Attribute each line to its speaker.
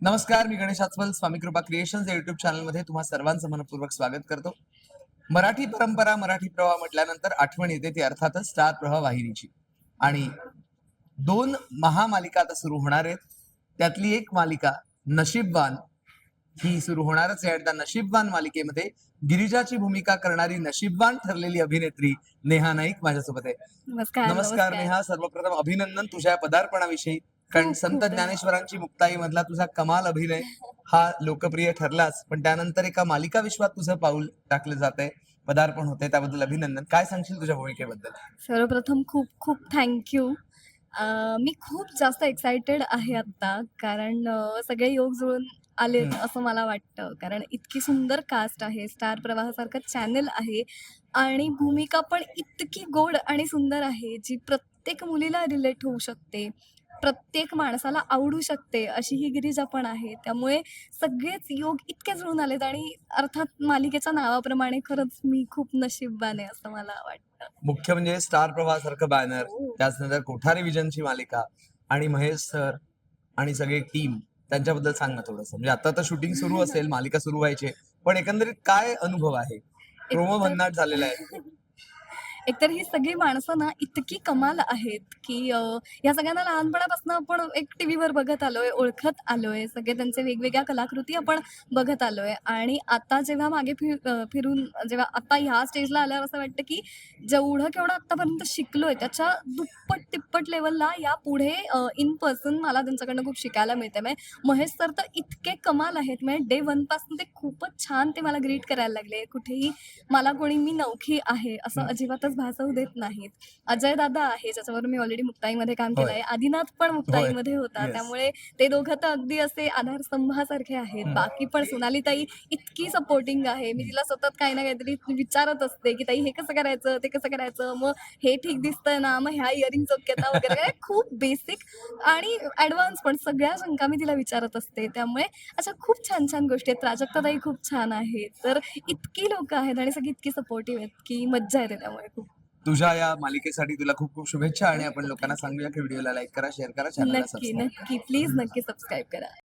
Speaker 1: नमस्कार मी गणेश आचवल स्वामी कृपा क्रिएशन्स या युट्यूब चॅनलमध्ये तुम्हा सर्वांचं मनपूर्वक स्वागत करतो. मराठी परंपरा मराठी प्रवाह म्हटल्यानंतर आठवण येते ती अर्थातच स्टार प्रवाह वाहिनीची. आणि दोन महामालिका आता सुरू होणार आहेत. त्यातली एक मालिका नशीबवान ही सुरू होणारच आहे. त्या नशीबवान मालिकेमध्ये गिरिजाची भूमिका करणारी नशीबवान ठरलेली अभिनेत्री नेहा नाईक माझ्यासोबत आहे.
Speaker 2: नमस्कार
Speaker 1: नमस्कार. नेहा सर्वप्रथम अभिनंदन तुझ्या पदार्पणाविषयी. कारण संत. ज्ञानेश्वरांची मुक्ताई मधला तुझा कमाल अभिनय हा लोकप्रिय ठरलाच. पण त्यानंतर एका मालिका विश्वात तुझं पाऊल टाकलं जात पदार्पण होते त्याबद्दल अभिनंदन. काय सांगशील तुझ्या भूमिकेबद्दल?
Speaker 2: सर्वप्रथम खूप खूप थँक्यू मी खूप जास्त एक्सायटेड आहे आता कारण सगळे योग जुळून
Speaker 1: हम्म.
Speaker 2: असं मला वाटतं. कारण इतकी सुंदर कास्ट आहे स्टार प्रवाहासारखं चॅनल आहे आणि भूमिका पण इतकी गोड आणि सुंदर आहे जी प्रत्येक मुलीला रिलेट होऊ शकते. प्रत्येक माणसाला आवडू शकते अशी ही गिरिजा पण आहे. त्यामुळे सगळेच योग इतके जुळून आलेत आणि अर्थात मालिकेच्या नावाप्रमाणे खरंच मी खूप नशीबवान आहे असं मला वाटतं.
Speaker 1: मुख्य म्हणजे स्टार प्रवाहासारखं बॅनर
Speaker 2: हो.
Speaker 1: त्याचनंतर कोठारी विजनची मालिका आणि महेश सर आणि सगळे टीम त्यांच्याबद्दल सांग ना थोडस. म्हणजे आता तर शूटिंग सुरू असेल मालिका सुरू व्हायची पण एकंदरीत काय अनुभव आहे? प्रोमो भन्नाट झालेला आहे.
Speaker 2: एकतर ही सगळी माणसं ना इतकी कमाल आहेत की या सगळ्यांना लहानपणापासून आपण एक टी व्हीवर बघत आलोय ओळखत आलोय सगळे त्यांचे वेगवेगळ्या कलाकृती आपण बघत आलोय. आणि आता जेव्हा मागे फिर फिरून जेव्हा आता ह्या स्टेजला आल्यावर असं वाटतं की जेवढं केवढं आतापर्यंत शिकलोय त्याच्या दुप्पट तिप्पट लेवलला या पुढे इन पर्सन मला त्यांच्याकडनं खूप शिकायला मिळते म्हणजे महेश सर तर इतके कमाल आहेत. म्हणजे डे वनपासून ते खूपच छान ते मला ग्रीट करायला लागले. कुठेही मला कोणी मी नौखी आहे असं
Speaker 1: हम्म.
Speaker 2: अजिबातच भासवू देत नाहीत. अजय दादा आहे ज्याच्यावर मी ऑलरेडी मुक्ताईमध्ये काम. केलं आहे आदिनाथ पण मुक्ताईमध्ये होता. त्यामुळे ते दोघं तर अगदी असे आधारस्तंभासारखे आहेत. बाकी पण सोनाली ताई इतकी सपोर्टिंग आहे. मी तिला सतत काही ना काहीतरी विचारत असते की ताई हे कसं करायचं? ते कसं करायचं? मग हे ठीक दिसतंय ना? मग ह्या इयरिंग चोक्याता वगैरे. काय खूप बेसिक आणि ऍडव्हान्स पण सगळ्या शंका मी तिला विचारत असते. त्यामुळे अशा खूप छान छान गोष्टी आहेत. प्राजक्ता ताई खूप छान आहेत. तर इतकी लोक आहेत आणि सगळी इतकी सपोर्टिव्ह आहेत की मज्जा येते त्यामुळे.
Speaker 1: तुझ्या या मालिकेसाठी तुला खूप खूप शुभेच्छा आणि आपण लोकांना सांगूया की व्हिडिओला लाईक करा शेअर करा चॅनलला
Speaker 2: नक्की
Speaker 1: सबस्क्राईब
Speaker 2: नक्की. प्लीज नक्की सबस्क्राईब करा.